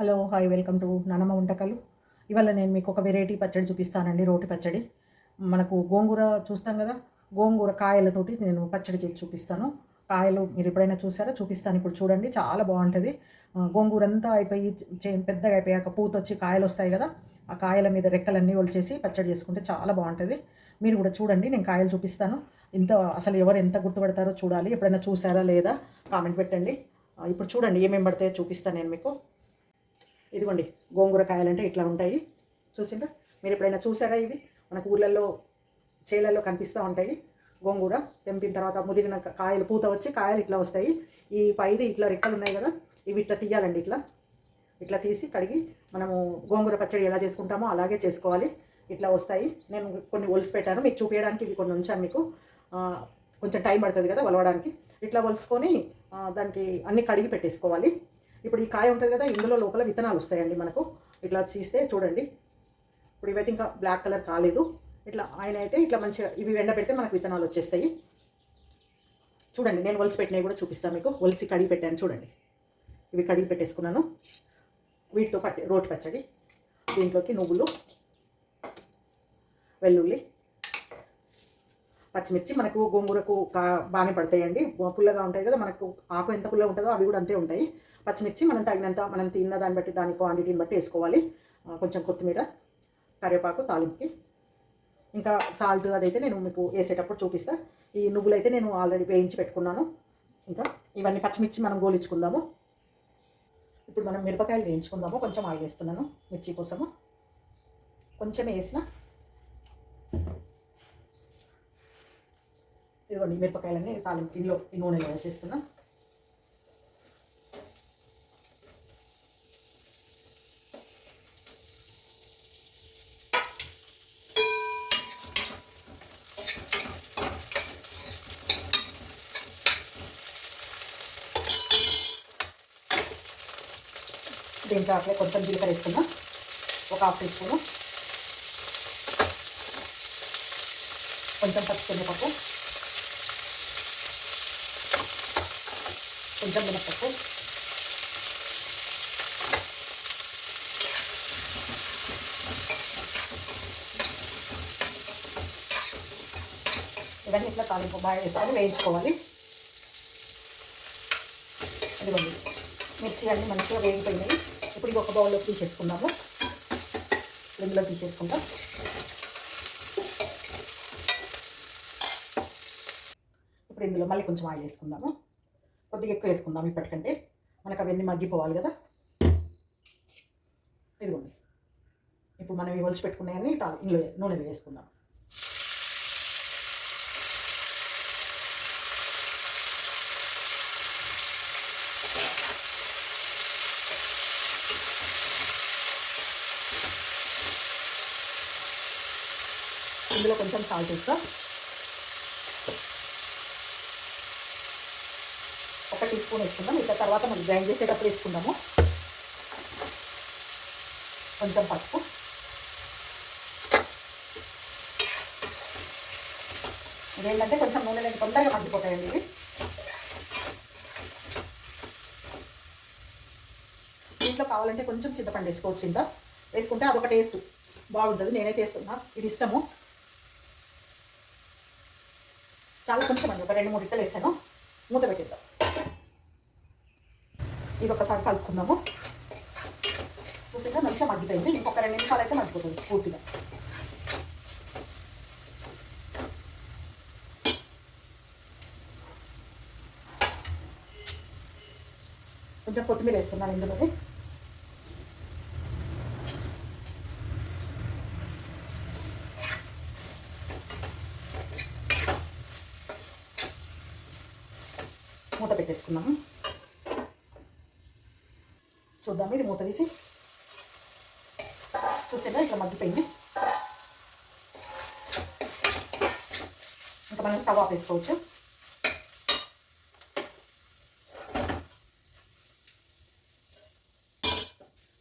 Hello hi welcome to నానమ్మ వంటకాలు. ఇవాళ నేను మీకు ఒక వెరైటీ పచ్చడి చూపిస్తానండి రోటి పచ్చడి. మనకు గోంగూర చూస్తాం కదా గోంగూర కాయలతోటి నేను పచ్చడి చేసి చూపిస్తాను. కాయలు మీరు ఎప్పుడైనా చూసారా? చూపిస్తాను. ఇప్పుడు చూడండి చాలా బాగుంటుంది. గోంగూర అంతా అయిపోయి చే- పెద్దగా అయిపోయాక పూత వచ్చి కాయలు వస్తాయి కదా ఆ కాయల మీద రెక్కలన్నీ ఒలిచేసి పచ్చడి చేసుకుంటే చాలా బాగుంటుంది. మీరు కూడా చూడండి నేను కాయలు చూపిస్తాను. ఇంత అసలు ఎవరు ఎంత గుర్తుపడతారో చూడాలి. ఎప్పుడైనా చూసారా లేదా? కామెంట్ పెట్టండి. ఇప్పుడు చూడండి ఏమేమి పడితే చూపిస్తాను నేను మీకు. ఇదిగోండి గోంగూర కాయలంటే ఇట్లా ఉంటాయి. చూసిండ్రా? మీరు ఎప్పుడైనా చూసారా ఇవి? మనకు ఊర్లలో చేలల్లో కనిపిస్తూ ఉంటాయి గోంగూర. తెంపిన తర్వాత ముదిరిన కాయలు పూత వచ్చి కాయలు ఇట్లా వస్తాయి. ఈ పైది ఇట్లా రెక్కలు ఉన్నాయి కదా ఇవి ఇట్లా తీయాలండి ఇట్లా. ఇట్లా తీసి కడిగి మనము గోంగూర పచ్చడి ఎలా చేసుకుంటామో అలాగే చేసుకోవాలి. ఇట్లా వస్తాయి. నేను కొన్ని ఒలిసి పెట్టాను మీకు చూపించడానికి ఇవి కొన్ని ఉంచాను మీకు. కొంచెం టైం పడుతుంది కదా వలవడానికి. ఇట్లా ఒలుసుకొని దానికి అన్ని కడిగి పెట్టేసుకోవాలి. ఇప్పుడు ఈ కాయ ఉంటుంది కదా ఇందులో లోపల విత్తనాలు వస్తాయండి మనకు. ఇట్లా తీస్తే చూడండి. ఇప్పుడు ఇవైతే ఇంకా బ్లాక్ కలర్ కాలేదు. ఇట్లా ఆయన అయితే ఇట్లా మంచిగా ఇవి ఎండబెడితే మనకు విత్తనాలు వచ్చేస్తాయి. చూడండి నేను ఒలిసి పెట్టినవి కూడా చూపిస్తాను మీకు. ఒలిసి కడిగి పెట్టాను చూడండి. ఇవి కడిగి పెట్టేసుకున్నాను. వీటితో పట్టి రోటి పచ్చడి దీంట్లోకి నువ్వులు వెల్లుల్లి పచ్చిమిర్చి. మనకు గోంగూరకు కా బాగానే పడతాయండి. పుల్లగా ఉంటాయి కదా మనకు ఆకు ఎంత పుల్లగా ఉంటుందో అవి కూడా అంతే ఉంటాయి. పచ్చిమిర్చి మనం తగినంత మనం తిన్న దాన్ని బట్టి దాని క్వాంటిటీని బట్టి వేసుకోవాలి. కొంచెం కొత్తిమీర కరివేపాకు తాలింపుకి. ఇంకా సాల్ట్ అదైతే నేను మీకు వేసేటప్పుడు చూపిస్తా. ఈ నువ్వులు అయితే నేను ఆల్రెడీ వేయించి పెట్టుకున్నాను. ఇంకా ఇవన్నీ పచ్చిమిర్చి మనం గోలించుకుందాము. ఇప్పుడు మనం మిరపకాయలు వేయించుకుందాము. కొంచెం ఆయిల్ వేస్తున్నాను మిర్చి కోసము. కొంచెం వేసిన ఇదిగోండి మిరపకాయలన్నీ తాలింపు ఇందులో ఈ నూనెలో వేసేస్తున్నాను దీంట్లో అట్లే కొంచెం జీలకర్ర వేస్తున్నా ఒక హాఫ్ టీ స్పూను. కొంచెం పచ్చిశనగపప్పు కొంచెం మినపప్పు ఇవన్నీ ఇట్లా తాలింపు బాగా వేసుకొని వేయించుకోవాలి. ఇదిగోండి. మిర్చి అన్నీ మంచిగా వేగిపోయినాయి. ఇప్పుడు ఒక బౌల్లో తీసేసుకున్నాము ఇందులో తీసేసుకుంటాం ఇప్పుడు ఇందులో మళ్ళీ కొంచెం ఆయిల్ వేసుకుందాము. కొద్దిగా ఎక్కువ వేసుకుందాం ఇప్పటికంటే. మనకు అవన్నీ మగ్గిపోవాలి కదా. ఇదిగోండి. ఇప్పుడు మనం ఇవి ఒలిచి ఇందులో నూనెలో వేసుకుందాం. ఇందులో కొంచెం సాల్ట్ వేస్తా. ఒక టీ స్పూన్ వేసుకుందాం. ఇక తర్వాత మనం గ్రైండ్ చేసేటప్పుడు వేసుకుందాము. కొంచెం పసుపు. ఇదేంటంటే కొంచెం నూనె లేని తొందరగా మండిపోతాయండి ఇవి. దీంట్లో కావాలంటే కొంచెం చింతపండు వేసుకోవచ్చు ఇంత. వేసుకుంటే అదొక టేస్ట్ బాగుంటుంది. నేనైతే వేస్తున్నా. ఇది ఇష్టము. చాలా కొంచెం అండి. ఒక రెండు మూడు ఇట్టలు వేసాను. మూత పెట్టిద్దాం. ఇది ఒకసారి కలుపుకుందాము. చూసిందా మంచిగా మగ్గిపోయింది. ఇంకొక రెండు నిమిషాలు అయితే మగ్గిపోతుంది పూర్తిగా. కొంచెం కొత్తిమీర వేస్తున్నాను ఇందులోనే. మూత పెట్టేసుకున్నాము చూద్దాం ఇది మూత తీసి. చూసేదా ఇట్లా మగ్గిపోయింది. ఇంకా మనం స్టవ్ ఆపేసుకోవచ్చు వేసుకోవచ్చు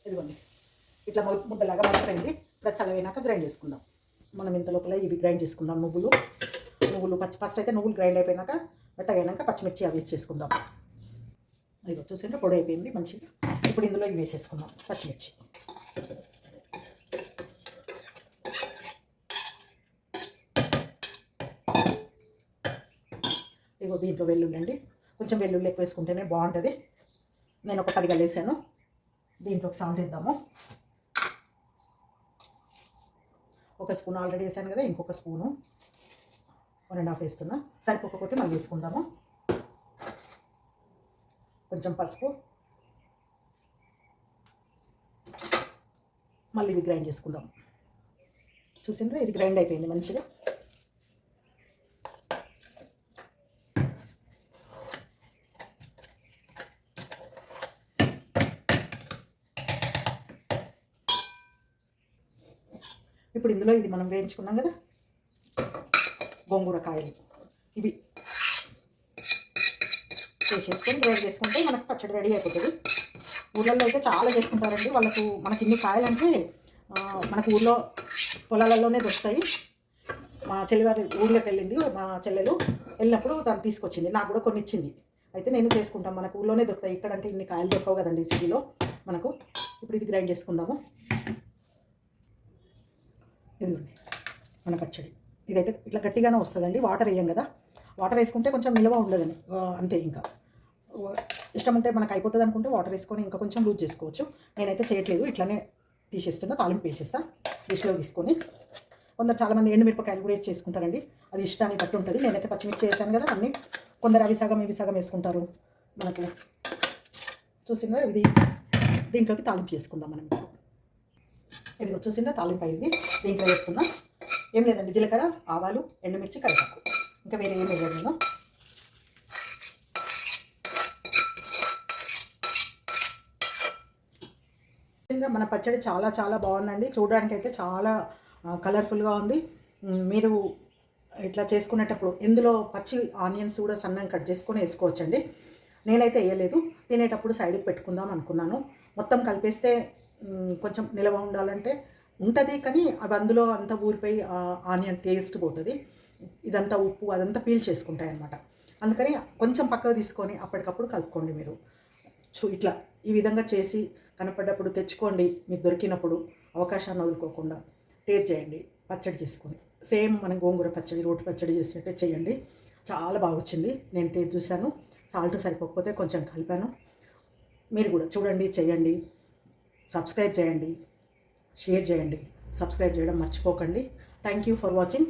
ఇదిగోండి. ఇట్లా ముద్దలాగా మగ్గిపోయింది. ఇప్పుడు చల్లగైనాక గ్రైండ్ చేసుకుందాం. మనం ఇంత లోపల ఇవి గ్రైండ్ చేసుకుందాం. నువ్వులు. నువ్వులు పచ్చి ఫస్ట్ అయితే నువ్వులు గ్రైండ్ అయిపోయినాక మెత్తగైనాక పచ్చిమిర్చి అవి చేసుకుందాం. ఇదిగో చూసింటే పొడి అయిపోయింది మంచిగా. ఇప్పుడు ఇందులో ఇవి వేసేసుకుందాం పచ్చిమిర్చి. ఇదిగో దీంట్లో వెల్లుల్లి అండి కొంచెం వెల్లుల్లి ఎక్కువ వేసుకుంటేనే బాగుంటుంది. నేను ఒక పది వేసాను దీంట్లో ఒక సౌండ్ వేద్దాము. ఒక స్పూన్ ఆల్రెడీ వేసాను కదా ఇంకొక స్పూను. వన్ అండ్ హాఫ్ వేస్తున్నా. సరిపోకపోతే మళ్ళీ వేసుకుందాము. కొంచెం పసుపు. మళ్ళీ ఇది గ్రైండ్ చేసుకుందాం. చూసిండ్రా? ఇది గ్రైండ్ అయిపోయింది మంచిగా. ఇప్పుడు ఇందులో ఇది మనం వేయించుకున్నాం కదా? గోంగూర కాయలు. ఇవి వేసేసుకొని గ్రైండ్ చేసుకుంటే మనకు పచ్చడి రెడీ అయిపోతుంది. ఊళ్ళల్లో అయితే చాలా చేసుకుంటారండి. వాళ్ళకు మనకి ఇన్ని కాయలంటే మనకు ఊళ్ళో పొలాలలోనే దొరుకుతాయి. మా చెల్లివారి ఊళ్ళోకి వెళ్ళింది మా చెల్లెలు వెళ్ళినప్పుడు తను తీసుకొచ్చింది. నాకు కూడా కొన్ని ఇచ్చింది అయితే నేను చేసుకుంటాం. మనకు ఊళ్ళోనే దొరుకుతాయి. ఇక్కడంటే ఇన్ని కాయలు దొరకవు కదండి సిటీలో మనకు. ఇప్పుడు ఇది గ్రైండ్ చేసుకుందాము. ఇదిగోండి మన పచ్చడి. ఇదైతే ఇట్లా గట్టిగానే వస్తుందండి. వాటర్ వేయం కదా. వాటర్ వేసుకుంటే కొంచెం నిల్వ ఉండదని అంతే ఇంకా. ఇష్టం ఉంటే మనకు అయిపోతుంది అనుకుంటే వాటర్ వేసుకొని ఇంకా కొంచెం లూజ్ చేసుకోవచ్చు. నేనైతే చేయట్లేదు. ఇట్లానే తీసేస్తున్నా. తాలింపు వేసేస్తా. డిష్లో తీసుకొని. కొందరు చాలామంది ఎండుమిరపకాయలు కూడా వేసి చేసుకుంటారండి. అది ఇష్టాన్ని బట్టి ఉంటుంది. నేనైతే పచ్చిమిర్చి వేసాను కదా అన్నీ. కొందరు అవి సగం ఇవి సగం వేసుకుంటారు. మనకు చూసిందా ఇది దీంట్లోకి తాలింపు చేసుకుందాం మనం. ఇది ఇదిగో చూసిందా తాలింపు అయింది. దీంట్లో వేస్తున్నా. ఏం లేదండి జీలకర్ర ఆవాలు ఎండుమిర్చి కరివేపాకు. ఇంకా వేరే ఏం లేదు నేను మన పచ్చడి చాలా చాలా బాగుందండి. చూడడానికి అయితే చాలా కలర్ఫుల్గా ఉంది. మీరు ఇట్లా చేసుకునేటప్పుడు ఇందులో పచ్చి ఆనియన్స్ కూడా సన్నం కట్ చేసుకొని వేసుకోవచ్చండి. నేనైతే వేయలేదు. తినేటప్పుడు సైడ్కి పెట్టుకుందాం అనుకున్నాను. మొత్తం కలిపేస్తే కొంచెం నిలవ ఉండాలంటే ఉంటుంది కానీ అవి అందులో అంతా ఊరిపోయి ఆనియన్ టేస్ట్ పోతుంది. ఇదంతా ఉప్పు అదంతా పీల్ చేసుకుంటాయి అనమాట అందుకని కొంచెం పక్కకు తీసుకొని అప్పటికప్పుడు కలుపుకోండి మీరు. చూ ఇట్లా ఈ విధంగా చేసి కనపడ్డప్పుడు తెచ్చుకోండి. మీకు దొరికినప్పుడు అవకాశాన్ని వదులుకోకుండా టేస్ట్ చేయండి. పచ్చడి చేసుకొని. సేమ్ మనం గోంగూర పచ్చడి రోటి పచ్చడి చేసినట్టే చేయండి. చాలా బాగా వచ్చింది. నేను టేస్ట్ చూశాను. సాల్ట్ సరిపోకపోతే కొంచెం కలిపాను. మీరు కూడా చూడండి చేయండి. సబ్స్క్రైబ్ చేయండి. షేర్ చేయండి. సబ్స్క్రైబ్ చేయడం మర్చిపోకండి. Thank you for watching